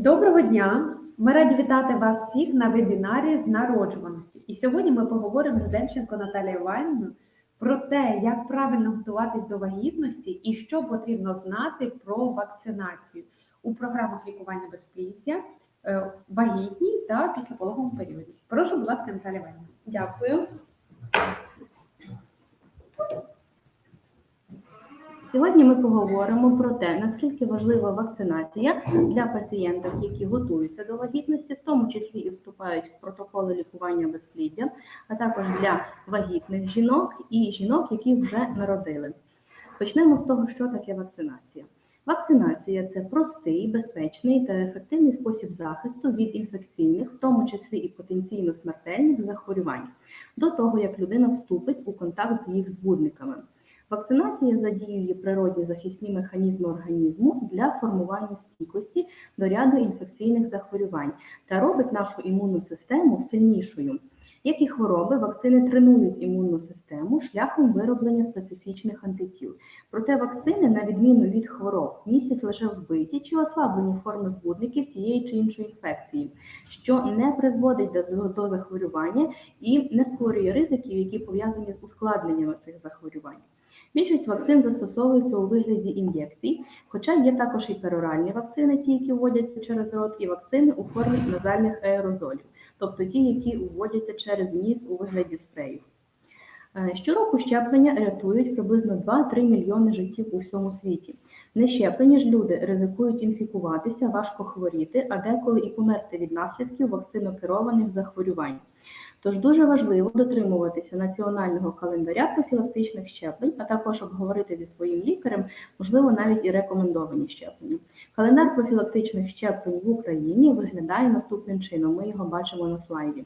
Доброго дня! Ми раді вітати вас всіх на вебінарі з народжуваності. І сьогодні ми поговоримо з Демченко Наталією Іванівною про те, як правильно готуватись до вагітності і що потрібно знати про вакцинацію у програмах лікування безпліддя, е, вагітній та післяпологовому періоді. Прошу, будь ласка, Наталія Іванівна. Дякую. Сьогодні ми поговоримо про те, наскільки важлива вакцинація для пацієнтів, які готуються до вагітності, в тому числі і вступають в протоколи лікування безпліддя, а також для вагітних жінок і жінок, які вже народили. Почнемо з того, що таке вакцинація. Вакцинація це простий, безпечний та ефективний спосіб захисту від інфекційних, в тому числі і потенційно смертельних захворювань, до того як людина вступить у контакт з їх збудниками. Вакцинація задіює природні захисні механізми організму для формування стійкості до ряду інфекційних захворювань та робить нашу імунну систему сильнішою. Як і хвороби, вакцини тренують імунну систему шляхом вироблення специфічних антитіл. Проте вакцини, на відміну від хвороб, містять лише вбиті чи ослаблені форми збудників тієї чи іншої інфекції, що не призводить до, до захворювання і не створює ризиків, які пов'язані з ускладненнями цих захворювань. Більшість вакцин застосовується у вигляді ін'єкцій, хоча є також і пероральні вакцини, ті, які вводяться через рот, і вакцини у формі назальних аерозолів, тобто ті, які вводяться через ніс у вигляді спреїв. Е, Щороку щеплення рятують приблизно 2-3 мільйони життів у всьому світі. Нещеплені ж люди ризикують інфікуватися, важко хворіти, а деколи і померти від наслідків вакцинокерованих захворювань. Тож дуже важливо дотримуватися національного календаря профілактичних щеплень, а також обговорити зі своїм лікарем, можливо, навіть і рекомендовані щеплення. Календар профілактичних щеплень в Україні виглядає наступним чином. Ми його бачимо на слайді.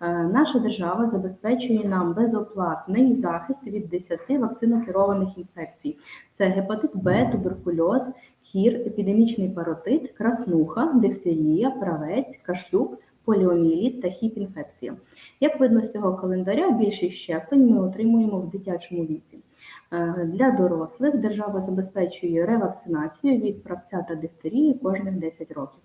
Е, Наша держава забезпечує нам безоплатний захист від 10 вакцинокерованих інфекцій: це гепатит Б, туберкульоз, хір, епідемічний паротит, краснуха, дифтерія, правець, кашлюк поліоміеліт та хіп-інфекція. Як видно з цього календаря, більшість щеплень ми отримуємо в дитячому віці. Е, Для дорослих держава забезпечує ревакцинацію від правця та дифтерії кожних 10 років.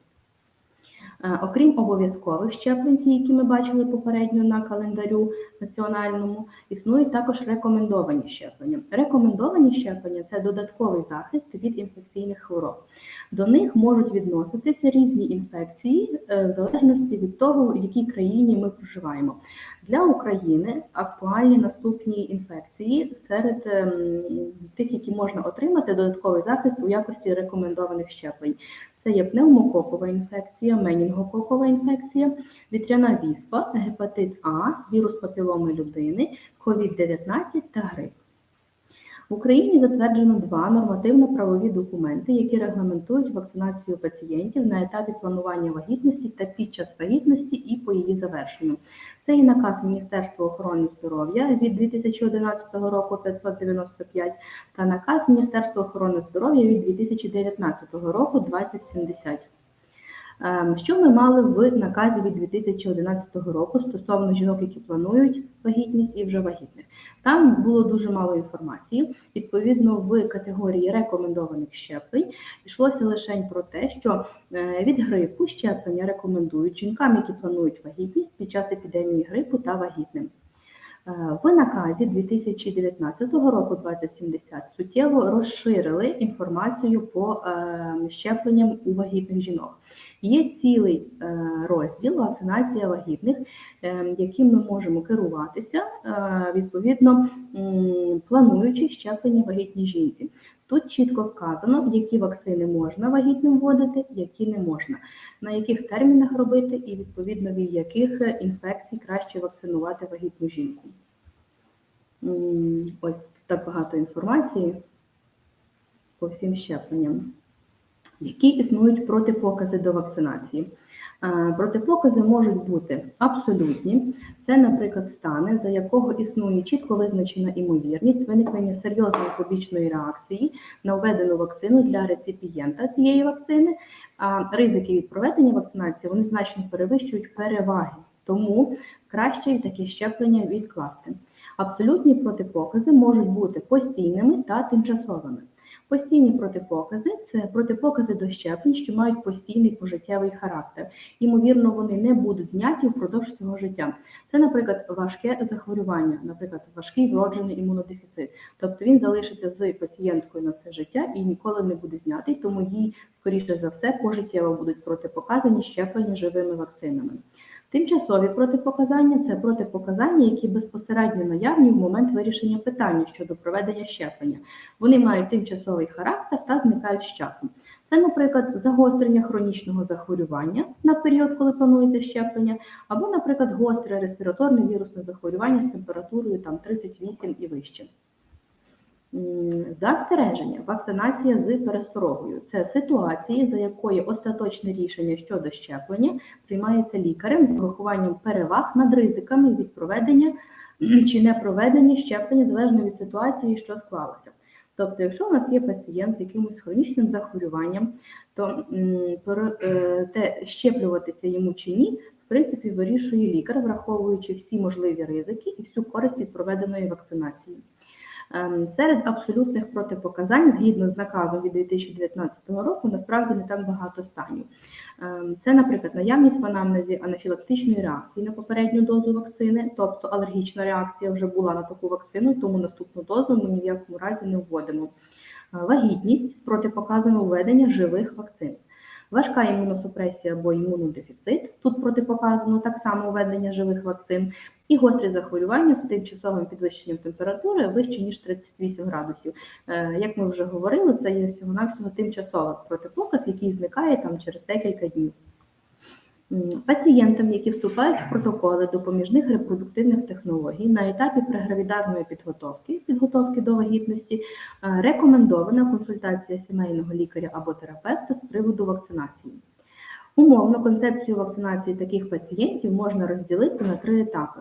Е, Окрім обов'язкових щеплень, які ми бачили попередньо на календарю національному, існують також рекомендовані щеплення. Рекомендовані щеплення це додатковий захист від інфекційних хвороб. До них можуть відноситися різні інфекції е, в залежності від того, в якій країні ми проживаємо. Для України актуальні наступні інфекції серед ем, тих, які можна отримати додатковий захист у якості рекомендованих щеплень. Це є пневмококова інфекція, менінгококова інфекція, вітряна віспа, гепатит А, вірус папіломи людини, COVID-19 та грип. В Україні затверджено два нормативно-правові документи, які регламентують вакцинацію пацієнтів на етапі планування вагітності та під час вагітності і по її завершенню. Це і наказ Міністерства охорони здоров'я від 2011 року 595 та наказ Міністерства охорони здоров'я від 2019 року 2070. Ем, Що ми мали в наказі від 2011 року стосовно жінок, які планують вагітність і вже вагітних? Там було дуже мало інформації. Відповідно, в категорії рекомендованих щеплень йшлося лише про те, що е, від грипу щеплення рекомендують жінкам, які планують вагітність під час епідемії грипу та вагітним. Е, В наказі 2019 року 2070 суттєво розширили інформацію по е, щепленням у вагітних жінок. Є цілий е, розділ вакцинація вагітних, е, яким ми можемо керуватися е, відповідно плануючи щеплення вагітній жінці. Тут чітко вказано, які вакцини можна вагітним вводити, які не можна, на яких термінах робити, і відповідно від яких інфекцій краще вакцинувати вагітну жінку. Ось так багато інформації по всім щепленням. Які існують протипокази до вакцинації? Протипокази можуть бути абсолютні. Це, наприклад, стани, за якого існує чітко визначена імовірність виникнення серйозної побічної реакції на введену вакцину для реципієнта цієї вакцини. А ризики від проведення вакцинації вони значно перевищують переваги, тому краще таке щеплення відкласти. Абсолютні протипокази можуть бути постійними та тимчасовими. Постійні протипокази це протипокази до щеплень, що мають постійний пожиттєвий характер. Ймовірно, вони не будуть зняті впродовж цього життя. Це, наприклад, важке захворювання, наприклад, важкий вроджений імунодефіцит. Тобто він залишиться з пацієнткою на все життя і ніколи не буде знятий, тому їй, скоріше за все, пожиттєво будуть протипоказані щеплення живими вакцинами. Тимчасові протипоказання це протипоказання, які безпосередньо наявні в момент вирішення питання щодо проведення щеплення. Вони мають тимчасовий характер та зникають з часом. Це, наприклад, загострення хронічного захворювання на період, коли планується щеплення, або, наприклад, гостре респіраторне вірусне захворювання з температурою там 38 і вище. Застереження, вакцинація з пересторогою це ситуації, за якої остаточне рішення щодо щеплення приймається лікарем з урахуванням переваг над ризиками від проведення чи не проведення щеплення залежно від ситуації, що склалася. Тобто, якщо у нас є пацієнт з якимось хронічним захворюванням, то е, те, щеплюватися йому чи ні, в принципі, вирішує лікар, враховуючи всі можливі ризики і всю користь від проведеної вакцинації. Ем, Серед абсолютних протипоказань, згідно з наказом від 2019 року, насправді не так багато станів. Ем, Це, наприклад, наявність в анамнезі анафілактичної реакції на попередню дозу вакцини, тобто алергічна реакція вже була на таку вакцину, тому наступну дозу ми ні в якому разі не вводимо. Е, Вагітність протипоказано введення живих вакцин. Важка імуносупресія або імунодефіцит. Тут протипоказано так само введення живих вакцин, і гострі захворювання з тимчасовим підвищенням температури вище ніж 38 градусів. Е, Як ми вже говорили, це є всього-навсього тимчасовий протипоказ, який зникає там через декілька днів. Пацієнтам, які вступають в протоколи допоміжних репродуктивних технологій на етапі прегравідарної підготовки, підготовки до вагітності, е, рекомендована консультація сімейного лікаря або терапевта з приводу вакцинації. Умовно концепцію вакцинації таких пацієнтів можна розділити на три етапи: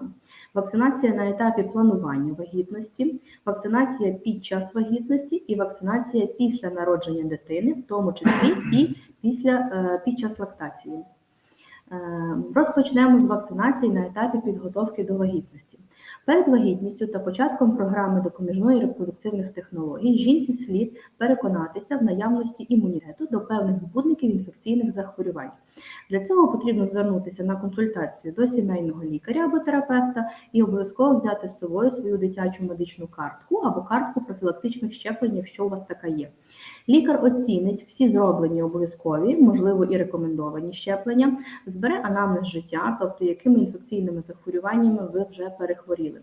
вакцинація на етапі планування вагітності, вакцинація під час вагітності і вакцинація після народження дитини, в тому числі і після, е, під час лактації. Е, Розпочнемо з вакцинації на етапі підготовки до вагітності. Перед вагітністю та початком програми допоміжної репродуктивних технологій жінці слід переконатися в наявності імунітету до певних збудників інфекційних захворювань. Для цього потрібно звернутися на консультацію до сімейного лікаря або терапевта і обов'язково взяти з собою свою дитячу медичну картку або картку профілактичних щеплень, якщо у вас така є. Лікар оцінить всі зроблені обов'язкові, можливо, і рекомендовані щеплення, збере анамнез життя, тобто якими інфекційними захворюваннями ви вже перехворіли.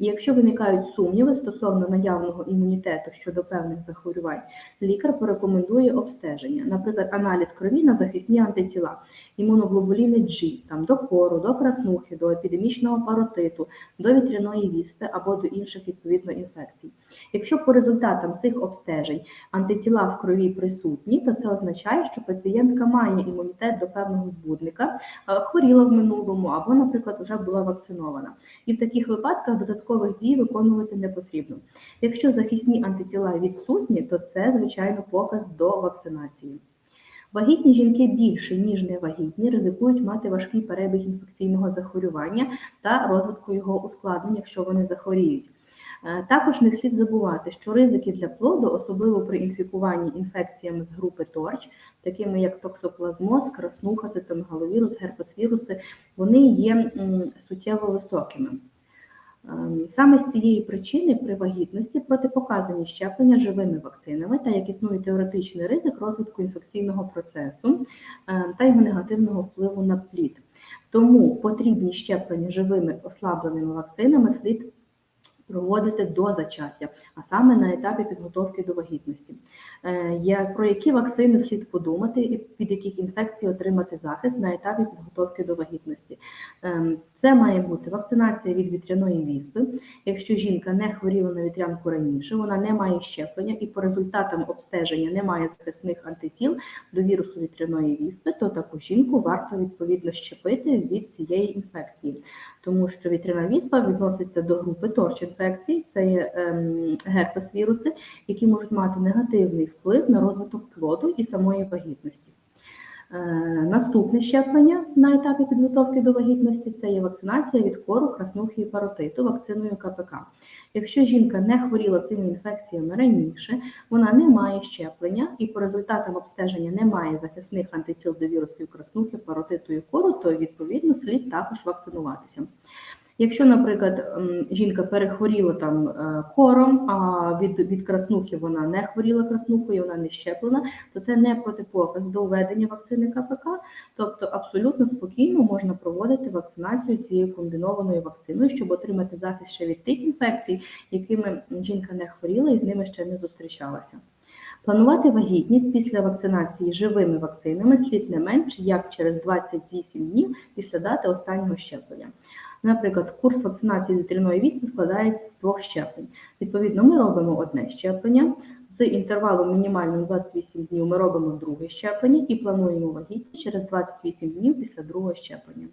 І якщо виникають сумніви стосовно наявного імунітету щодо певних захворювань, лікар порекомендує обстеження, наприклад, аналіз крові на захисні антитіла, імуноглобуліни G, там, до кору, до краснухи, до епідемічного паротиту, до вітряної віспи або до інших відповідно інфекцій. Якщо по результатам цих обстежень антитіла в крові присутні, то це означає, що пацієнтка має імунітет до певного збудника, е, хворіла в минулому або, наприклад, вже була вакцинована. І в таких випадках додаткових дій виконувати не потрібно. Якщо захисні антитіла відсутні, то це, звичайно, показ до вакцинації. Вагітні жінки більше, ніж невагітні, ризикують мати важкий перебіг інфекційного захворювання та розвитку його ускладнень, якщо вони захворіють. Е, Також не слід забувати, що ризики для плоду, особливо при інфікуванні інфекціями з групи торч, такими як токсоплазмоз, краснуха, цитомегаловірус, герпесвіруси, вони є суттєво високими. Ем, Саме з цієї причини при вагітності протипоказані щеплення живими вакцинами, та як існує теоретичний ризик розвитку інфекційного процесу ем, та його негативного впливу на плід. Тому потрібні щеплення живими ослабленими вакцинами слід проводити до зачаття, а саме на етапі підготовки до вагітності. Е, Про які вакцини слід подумати і під яких інфекцій отримати захист на етапі підготовки до вагітності. Ем, Це має бути вакцинація від вітряної віспи. Якщо жінка не хворіла на вітрянку раніше, вона не має щеплення і по результатам обстеження не має захисних антитіл до вірусу вітряної віспи, то таку жінку варто відповідно щепити від цієї інфекції, тому що вітряна віспа відноситься до групи торч інфекцій, це є ем, герпес віруси, які можуть мати негативний вплив на розвиток плоду і самої вагітності. Е, Наступне щеплення на етапі підготовки до вагітності це є вакцинація від кору, краснухи і паротиту вакциною КПК. Якщо жінка не хворіла цими інфекціями раніше, вона не має щеплення і по результатам обстеження не має захисних антитіл до вірусів краснухи, паротиту і кору, то відповідно слід також вакцинуватися. Якщо, наприклад, жінка перехворіла там е, кором, а від, від краснухи вона не хворіла краснухою, вона не щеплена, то це не протипоказ до введення вакцини КПК, тобто абсолютно спокійно можна проводити вакцинацію цією комбінованою вакциною, щоб отримати захист ще від тих інфекцій, якими жінка не хворіла і з ними ще не зустрічалася. Планувати вагітність після вакцинації живими вакцинами слід не менше як через 28 днів після дати останнього щеплення. Наприклад, курс вакцинації дитриної вісні складається з двох щеплень. Відповідно, ми робимо одне щеплення. З інтервалом мінімальним 28 днів ми робимо друге щеплення і плануємо вагітність через 28 днів після другого щеплення.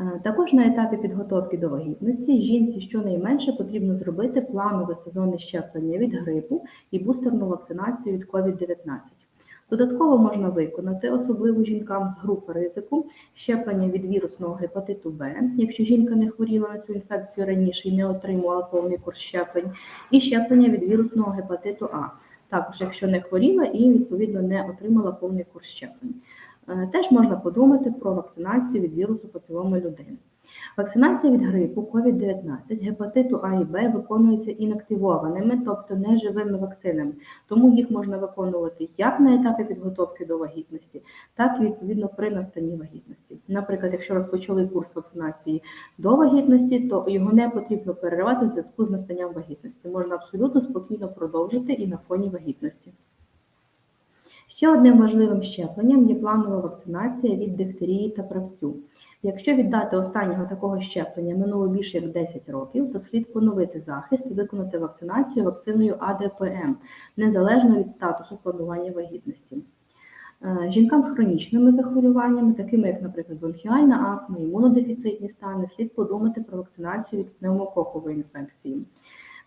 Е, Також на етапі підготовки до вагітності жінці щонайменше потрібно зробити планове сезонне щеплення від грипу і бустерну вакцинацію від COVID-19. Додатково можна виконати, особливо жінкам з групи ризику, щеплення від вірусного гепатиту Б, якщо жінка не хворіла на цю інфекцію раніше і не отримувала повний курс щеплень, і щеплення від вірусного гепатиту А, також якщо не хворіла і відповідно не отримала повний курс щеплень. Е, Теж можна подумати про вакцинацію від вірусу папіломи людини. Вакцинація від грипу, COVID-19, гепатиту А і Б виконується інактивованими, тобто неживими вакцинами, тому їх можна виконувати як на етапі підготовки до вагітності, так і відповідно при настанні вагітності. Наприклад, якщо розпочали курс вакцинації до вагітності, то його не потрібно переривати в зв'язку з настанням вагітності. Можна абсолютно спокійно продовжити і на фоні вагітності. Ще одним важливим щепленням є планова вакцинація від дифтерії та правцю. Якщо від дати останнього такого щеплення минуло більше як 10 років, то слід поновити захист і виконати вакцинацію вакциною АДПМ, незалежно від статусу планування вагітності. Е, Жінкам з хронічними захворюваннями, такими як, наприклад, бронхіальна астма, імунодефіцитні стани, слід подумати про вакцинацію від пневмококової інфекції.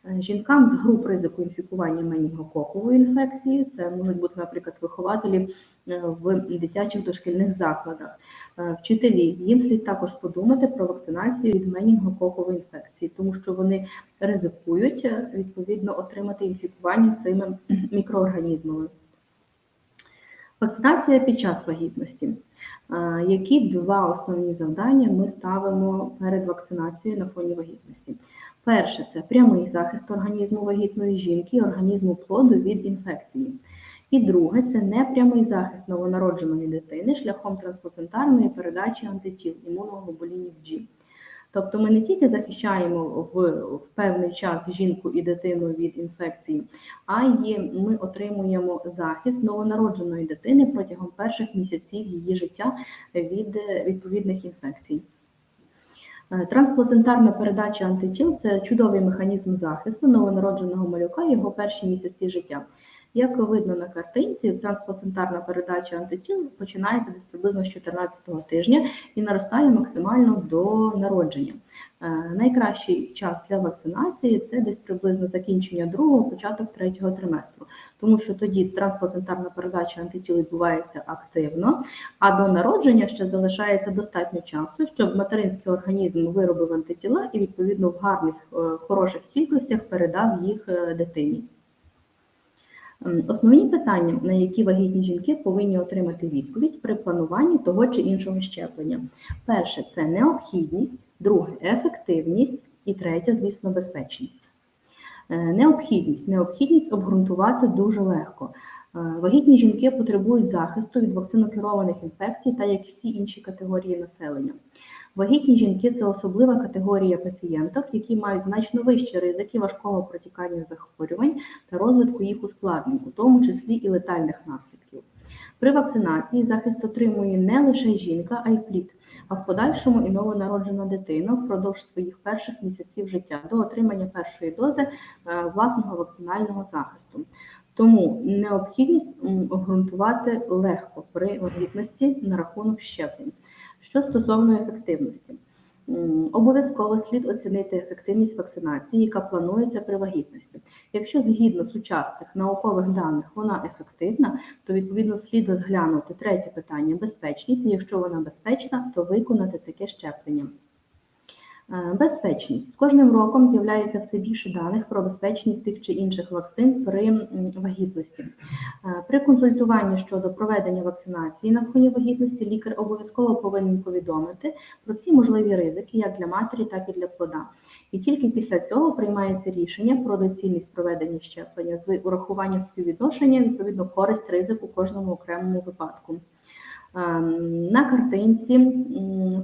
Е, Жінкам з груп ризику інфікування менінгококовою інфекцією, це можуть бути, наприклад, вихователі е, в дитячих дошкільних закладах, е, вчителі. Їм слід також подумати про вакцинацію від менінгококової інфекції, тому що вони ризикують відповідно отримати інфікування цими мікроорганізмами. Вакцинація під час вагітності. Які два основні завдання ми ставимо перед вакцинацією на фоні вагітності? Перше це прямий захист організму вагітної жінки, і організму плоду від інфекції. І друге це непрямий захист новонародженої дитини шляхом трансплацентарної передачі антитіл імуноглобулінів G. Тобто ми не тільки захищаємо в, в певний час жінку і дитину від інфекції, а й ми отримуємо захист новонародженої дитини протягом перших місяців її життя від відповідних інфекцій. Е, Трансплацентарна передача антитіл це чудовий механізм захисту новонародженого малюка його перші місяці життя. Як видно на картинці, трансплацентарна передача антитіл починається десь приблизно з 14-го тижня і наростає максимально до народження. Е, Найкращий час для вакцинації це десь приблизно закінчення другого, початок третього триместру, тому що тоді трансплацентарна передача антитіл відбувається активно, а до народження ще залишається достатньо часу, щоб материнський організм виробив антитіла і відповідно в гарних е, хороших кількостях передав їх е, дитині. Ем, Основні питання, на які вагітні жінки повинні отримати відповідь при плануванні того чи іншого щеплення. Перше це необхідність, друге ефективність і третє, звісно, безпечність. Е, Необхідність. Необхідність обґрунтувати дуже легко. Е, Вагітні жінки потребують захисту від вакцинокерованих інфекцій, та як всі інші категорії населення. Вагітні жінки це особлива категорія пацієнток, які мають значно вищі ризики важкого протікання захворювань та розвитку їх ускладнень, у тому числі і летальних наслідків. При вакцинації захист отримує не лише жінка, а й плід, а в подальшому і новонароджена дитина впродовж своїх перших місяців життя до отримання першої дози е, власного вакцинального захисту. Тому необхідність обґрунтувати легко при вагітності на рахунок щеплень. Що стосовно ефективності, Обов'язково слід оцінити ефективність вакцинації, яка планується при вагітності. Якщо згідно сучасних наукових даних вона ефективна, то відповідно слід розглянути третє питання безпечність. Якщо вона безпечна, то виконати таке щеплення. Е, Безпечність з кожним роком з'являється все більше даних про безпечність тих чи інших вакцин при вагітності. Е, При консультуванні щодо проведення вакцинації на фоні вагітності лікар обов'язково повинен повідомити про всі можливі ризики як для матері, так і для плода. І тільки після цього приймається рішення про доцільність проведення щеплення з урахуванням співвідношення відповідно користь ризик у кожному окремому випадку. Ем, На картинці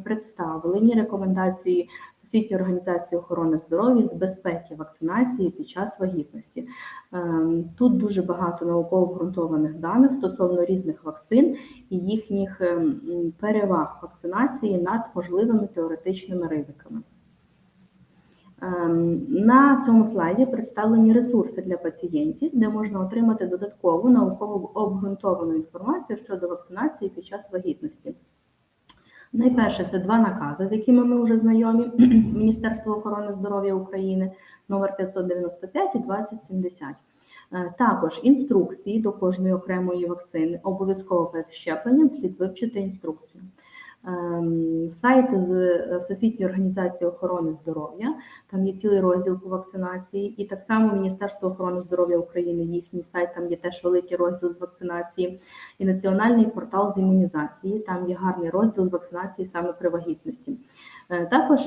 представлені рекомендації Всесвітньої організації охорони здоров'я з безпеки вакцинації під час вагітності. Ем, Тут дуже багато науково обґрунтованих даних стосовно різних вакцин і їхніх ем, переваг вакцинації над можливими теоретичними ризиками. Ем, На цьому слайді представлені ресурси для пацієнтів, де можна отримати додаткову науково обґрунтовану інформацію щодо вакцинації під час вагітності. Найперше, це два накази, з якими ми вже знайомі Міністерство охорони здоров'я України номер 595 і 2070. Е, Також інструкції до кожної окремої вакцини. Обов'язково перед щепленням слід вивчити інструкцію. Ем, Сайт з е, Всесвітньої організації охорони здоров'я, там є цілий розділ по вакцинації, і так само Міністерство охорони здоров'я України, їхній сайт, там є теж великий розділ з вакцинації, і національний портал з імунізації, там є гарний розділ з вакцинації саме при вагітності. Е, Також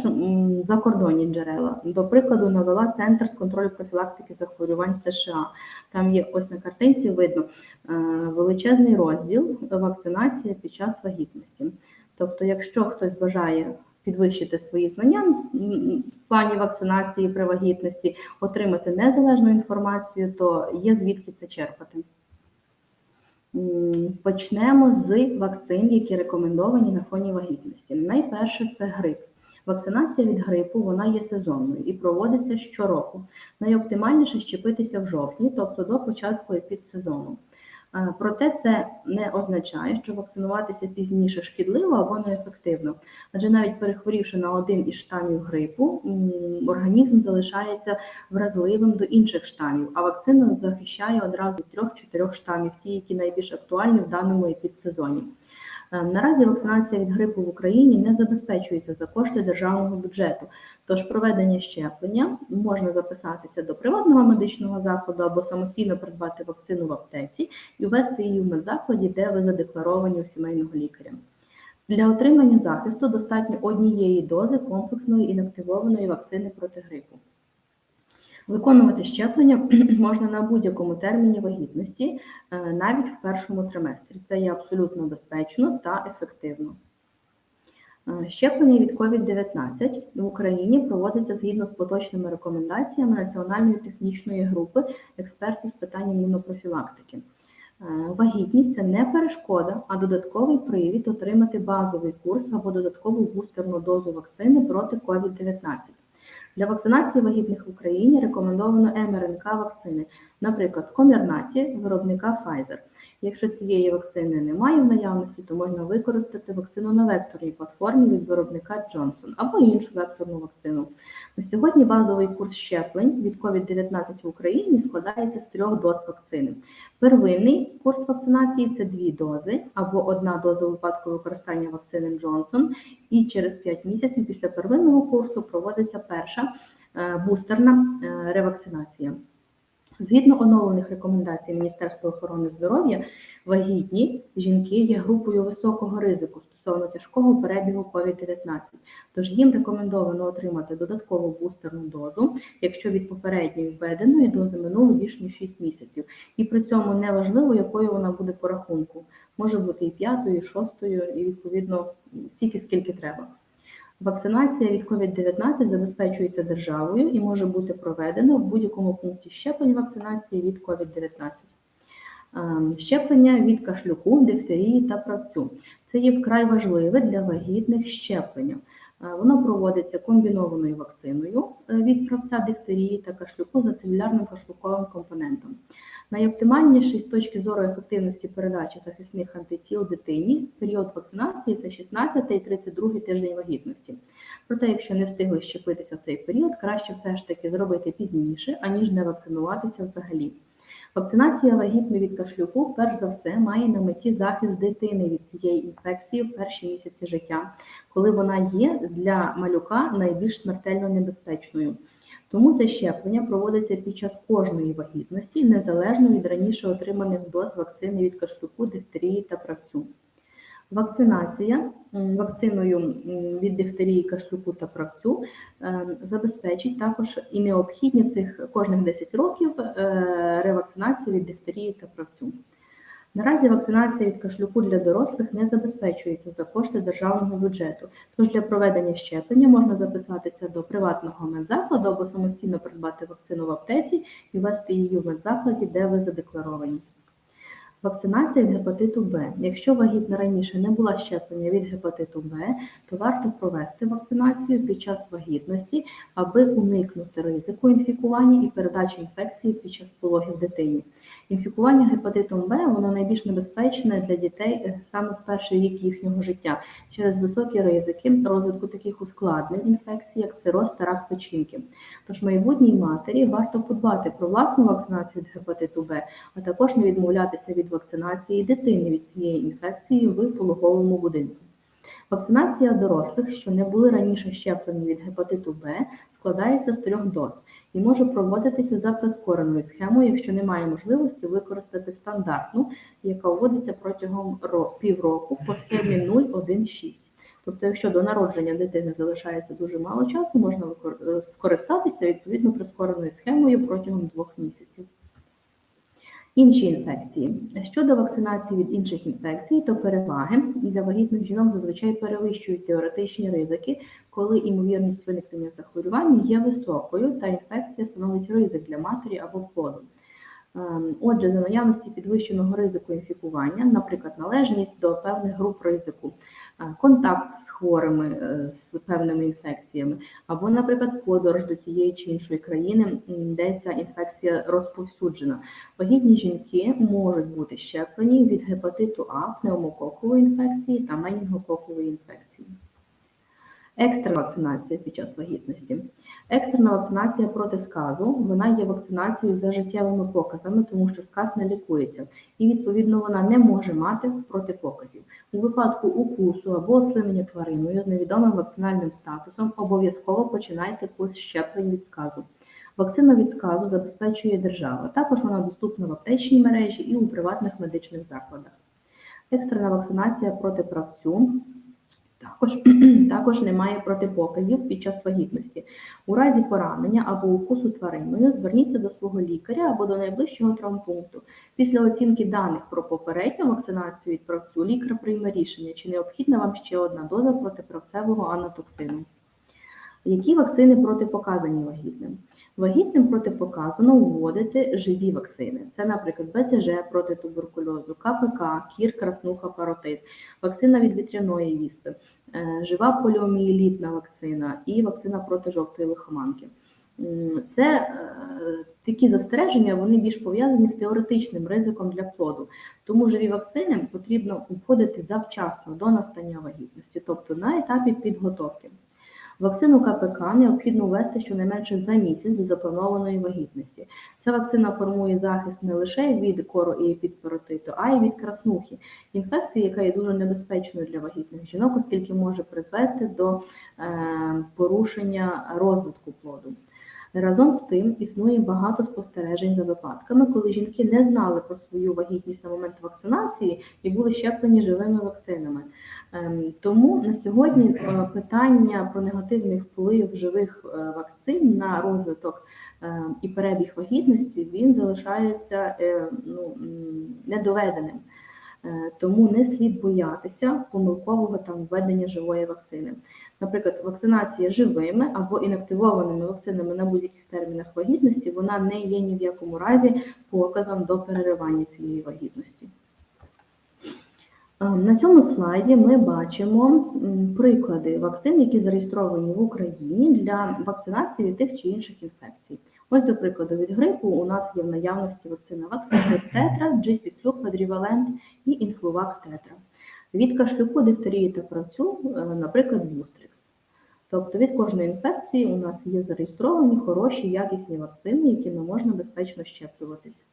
закордонні джерела. До прикладу, навела Центр з контролю профілактики захворювань США. Там є ось на картинці видно е, величезний розділ вакцинація під час вагітності. Тобто, якщо хтось бажає підвищити свої знання в плані вакцинації при вагітності, отримати незалежну інформацію, то є звідки це черпати. Почнемо з вакцин, які рекомендовані на фоні вагітності. Найперше це грип. Вакцинація від грипу вона є сезонною і проводиться щороку. Найоптимальніше щепитися в жовтні, тобто до початку епідсезону. Е, Проте це не означає, що вакцинуватися пізніше шкідливо або неефективно. Адже навіть перехворівши на один із штамів грипу, організм залишається вразливим до інших штамів, а вакцина захищає одразу трьох-чотирьох штамів, ті, які найбільш актуальні в даному епідсезоні. Е, Наразі вакцинація від грипу в Україні не забезпечується за кошти державного бюджету. Тож проведення щеплення можна записатися до приватного медичного закладу або самостійно придбати вакцину в аптеці і ввести її в медзакладі, де ви задекларовані у сімейного лікаря. Для отримання захисту достатньо однієї дози комплексної інактивованої вакцини проти грипу. Виконувати щеплення можна на будь-якому терміні вагітності, е, навіть в першому триместрі. Це є абсолютно безпечно та ефективно. Е, Щеплення від COVID-19 в Україні проводиться згідно з поточними рекомендаціями Національної технічної групи експертів з питань імунопрофілактики. Е, Вагітність це не перешкода, а додатковий привід отримати базовий курс або додаткову бустерну дозу вакцини проти COVID-19. Для вакцинації вагітних в Україні рекомендовано МРНК вакцини, наприклад, Комірнаті виробника Pfizer. Якщо цієї вакцини немає в наявності, то можна використати вакцину на векторній платформі від виробника Johnson або іншу векторну вакцину. На сьогодні базовий курс щеплень від COVID-19 в Україні складається з трьох доз вакцини. Первинний курс вакцинації це дві дози або одна доза у випадку використання вакцини Johnson, і через 5 місяців після первинного курсу проводиться перша е, бустерна е, ревакцинація. Згідно оновлених рекомендацій Міністерства охорони здоров'я, вагітні жінки є групою високого ризику стосовно тяжкого перебігу COVID-19. Тож їм рекомендовано отримати додаткову бустерну дозу, якщо від попередньої введеної дози минуло більш ніж 6 місяців. І при цьому не важливо, якою вона буде по рахунку. Може бути і п'ятою, і шостою, і відповідно стільки, скільки треба. Вакцинація від COVID-19 забезпечується державою і може бути проведена в будь-якому пункті щеплень вакцинації від COVID-19. Ем, Щеплення від кашлюку, дифтерії та правцю. Це є вкрай важливе для вагітних щеплення. Е, Воно проводиться комбінованою вакциною е, від правця, дифтерії та кашлюку за целюлярним кашлуковим компонентом. Найоптимальніший з точки зору ефективності передачі захисних антитіл дитині період вакцинації це 16 і 32 тиждень вагітності. Проте, якщо не встигли щепитися в цей період, краще все ж таки зробити пізніше, аніж не вакцинуватися взагалі. Вакцинація вагітної від кашлюку, перш за все, має на меті захист дитини від цієї інфекції в перші місяці життя, коли вона є для малюка найбільш смертельно небезпечною. Тому це щеплення проводиться під час кожної вагітності, незалежно від раніше отриманих доз вакцини від кашлюку, дифтерії та правцю. Вакцинація вакциною від дифтерії, кашлюку та правцю е, забезпечить також і необхідні цих кожних 10 років е, ревакцинацію від дифтерії та правцю. Наразі вакцинація від кашлюку для дорослих не забезпечується за кошти державного бюджету. Тож для проведення щеплення можна записатися до приватного медзакладу або самостійно придбати вакцину в аптеці і ввести її в медзакладі, де ви задекларовані. Вакцинація від гепатиту Б. Якщо вагітна раніше не була щеплення від гепатиту Б, то варто провести вакцинацію під час вагітності, аби уникнути ризику інфікування і передачі інфекції під час пологів дитині. Інфікування гепатитом Б воно найбільш небезпечне для дітей е, саме в перший рік їхнього життя через високі ризики розвитку таких ускладнень інфекцій, як цироз та рак печінки. Тож майбутній матері варто подбати про власну вакцинацію від гепатиту Б, а також не відмовлятися від вакцинації дитини від цієї інфекції в пологовому будинку. Вакцинація дорослих, що не були раніше щеплені від гепатиту Б, складається з трьох доз і може проводитися за прискореною схемою, якщо немає можливості використати стандартну, яка вводиться протягом півроку по схемі 0,1,6. Тобто, якщо до народження дитини залишається дуже мало часу, можна скористатися відповідно прискореною схемою протягом двох місяців. Інші інфекції. Щодо вакцинації від інших інфекцій, то переваги для вагітних жінок зазвичай перевищують теоретичні ризики, коли імовірність виникнення захворювання є високою та інфекція становить ризик для матері або плоду. Ем, Отже, за наявності підвищеного ризику інфікування, наприклад, належність до певних груп ризику, е, контакт з хворими е, з певними інфекціями, або, наприклад, подорож до тієї чи іншої країни, де ця інфекція розповсюджена. Вагітні жінки можуть бути щеплені від гепатиту А, пневмококової інфекції та менінгококової інфекції. Екстрена вакцинація під час вагітності. Екстрена вакцинація проти сказу вона є вакцинацією за життєвими показами, тому що сказ не лікується, і відповідно вона не може мати протипоказів. У випадку укусу або ослинення твариною з невідомим вакцинальним статусом обов'язково починайте курс щеплень від сказу. Вакцину від сказу забезпечує держава. Також вона доступна в аптечній мережі і у приватних медичних закладах. Екстрена вакцинація проти правцю також, також немає протипоказів під час вагітності. У разі поранення або укусу твариною зверніться до свого лікаря або до найближчого травмпункту. Після оцінки даних про попередню вакцинацію від правцю лікар прийме рішення, чи необхідна вам ще одна доза протиправцевого анатоксину. Які вакцини протипоказані вагітним? Вагітним протипоказано вводити живі вакцини. Це, наприклад, БЦЖ проти туберкульозу, КПК, кір, краснуха, паротит, вакцина від вітряної віспи, е, жива поліомієлітна вакцина і вакцина проти жовтої лихоманки. Це е, такі застереження, вони більш пов'язані з теоретичним ризиком для плоду. Тому живі вакцини потрібно вводити завчасно до настання вагітності, тобто на етапі підготовки. Вакцину КПК необхідно ввести щонайменше за місяць до запланованої вагітності. Ця вакцина формує захист не лише від кору і від паротиту, а й від краснухи, інфекції, яка є дуже небезпечною для вагітних жінок, оскільки може призвести до е, порушення розвитку плоду. Разом з тим існує багато спостережень за випадками, коли жінки не знали про свою вагітність на момент вакцинації і були щеплені живими вакцинами. Ем, Тому на сьогодні е, питання про негативний вплив живих е, вакцин на розвиток е, і перебіг вагітності він залишається ну, недоведеним. Е, Тому не слід боятися помилкового там введення живої вакцини. Наприклад, вакцинація живими або інактивованими вакцинами на будь-яких термінах вагітності вона не є ні в якому разі показом до переривання цієї вагітності. Е, На цьому слайді ми бачимо приклади вакцин, які зареєстровані в Україні для вакцинації тих чи інших інфекцій. Ось, до прикладу, від грипу у нас є в наявності вакцина Ваксагрип Тетра, Джисіфлю, Квадрівалент і Інфлувак Тетра. Від кашлюку, дифтерії та правцю, е, наприклад, Бустрикс. Тобто від кожної інфекції у нас є зареєстровані хороші якісні вакцини, якими можна безпечно щеплюватись.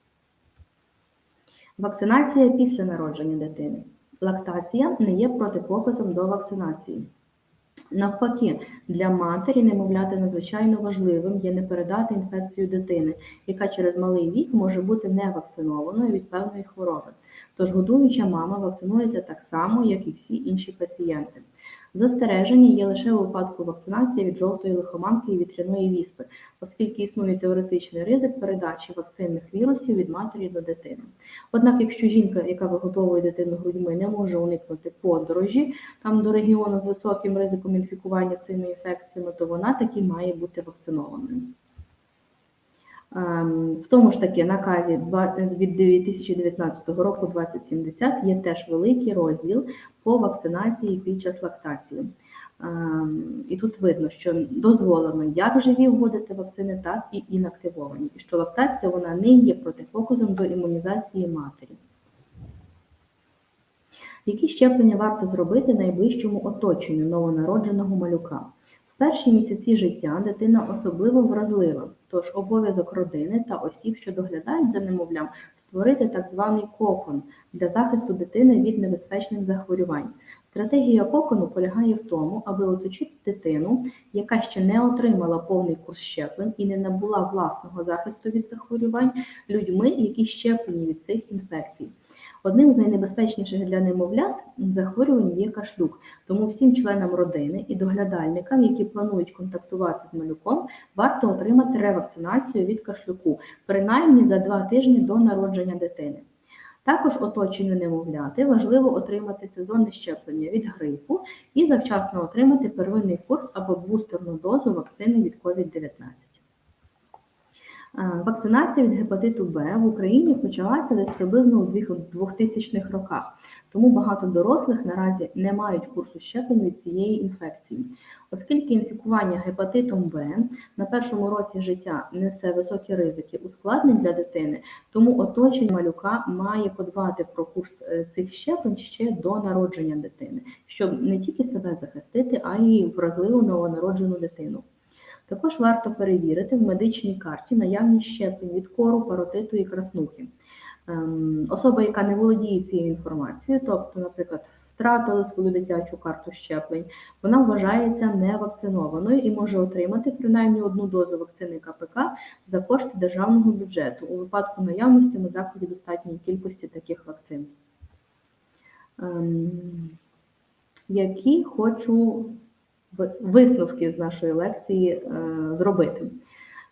Вакцинація після народження дитини. Лактація не є протипоказом до вакцинації. Навпаки, для матері немовляти надзвичайно важливим є не передати інфекцію дитини, яка через малий вік може бути невакцинованою від певної хвороби. Тож годуюча мама вакцинується так само, як і всі інші пацієнти. Застереження є лише у випадку вакцинації від жовтої лихоманки і вітряної віспи, оскільки існує теоретичний ризик передачі вакцинних вірусів від матері до дитини. Однак, якщо жінка, яка виготовує дитину грудьми, не може уникнути подорожі там до регіону з високим ризиком інфікування цими інфекціями, то вона таки має бути вакцинованою. Ем, В тому ж таки наказі два- від 2019 року 2070 є теж великий розділ по вакцинації під час лактації. Ем, І тут видно, що дозволено як живі вводити вакцини, так і інактивовані. І що лактація вона не є протипоказом до імунізації матері. Які щеплення варто зробити найближчому оточенню новонародженого малюка? В перші місяці життя дитина особливо вразлива, тож обов'язок родини та осіб, що доглядають за немовлям, створити так званий кокон для захисту дитини від небезпечних захворювань. Стратегія кокону полягає в тому, аби оточити дитину, яка ще не отримала повний курс щеплень і не набула власного захисту від захворювань, людьми, які щеплені від цих інфекцій. Одним з найнебезпечніших для немовлят захворювань є кашлюк, тому всім членам родини і доглядальникам, які планують контактувати з малюком, варто отримати ревакцинацію від кашлюку, принаймні за два тижні до народження дитини. Також оточенню немовляти важливо отримати сезонне щеплення від грипу і завчасно отримати первинний курс або бустерну дозу вакцини від COVID-19. Е, Вакцинація від гепатиту Б в Україні почалася десь приблизно у 2000-х роках, тому багато дорослих наразі не мають курсу щеплень від цієї інфекції. Оскільки інфікування гепатитом Б на першому році життя несе високі ризики ускладнень для дитини, тому оточення малюка має подбати про курс е, цих щеплень ще до народження дитини, щоб не тільки себе захистити, а й вразливу новонароджену дитину. Також варто перевірити в медичній карті наявність щеплень від кору, паротиту і краснухи. Ем, Особа, яка не володіє цією інформацією, тобто, наприклад, втратила свою дитячу карту щеплень, вона вважається невакцинованою і може отримати принаймні одну дозу вакцини КПК за кошти державного бюджету у випадку наявності на закладі достатньої кількості таких вакцин. Ем, Які хочу висновки з нашої лекції е, зробити.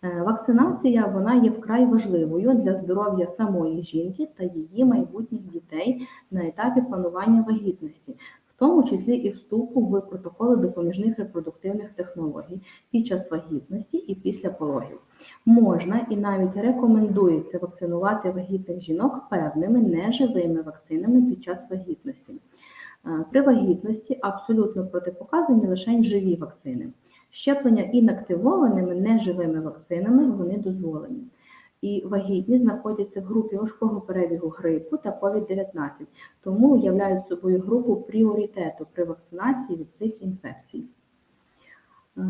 Е, Вакцинація вона є вкрай важливою для здоров'я самої жінки та її майбутніх дітей на етапі планування вагітності, в тому числі і вступу в протоколи допоміжних репродуктивних технологій під час вагітності і після пологів. Можна і навіть рекомендується вакцинувати вагітних жінок певними неживими вакцинами під час вагітності. Е, При вагітності абсолютно протипоказані лише живі вакцини. Щеплення інактивованими неживими вакцинами вони дозволені. І вагітні знаходяться в групі важкого перебігу грипу та COVID-19, тому являють собою групу пріоритету при вакцинації від цих інфекцій. Е,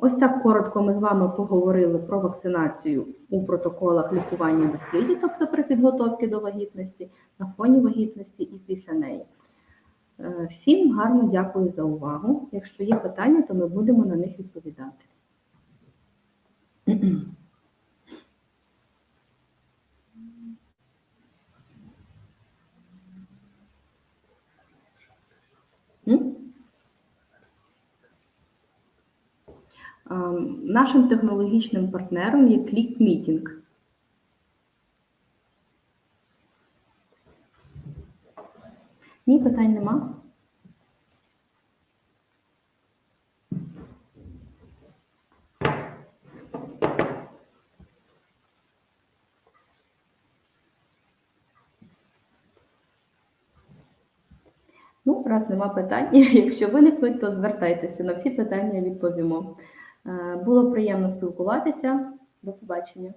Ось так коротко ми з вами поговорили про вакцинацію у протоколах лікування безпліддя, тобто при підготовці до вагітності, на фоні вагітності і після неї. Е, Всім гарно дякую за увагу. Якщо є питання, то ми будемо на них відповідати. Ем, Нашим технологічним партнером є Click Ні, питань нема. Ну, раз нема питань, якщо виникнуть, то звертайтеся. На всі питання відповімо. Е, Було приємно спілкуватися. До побачення.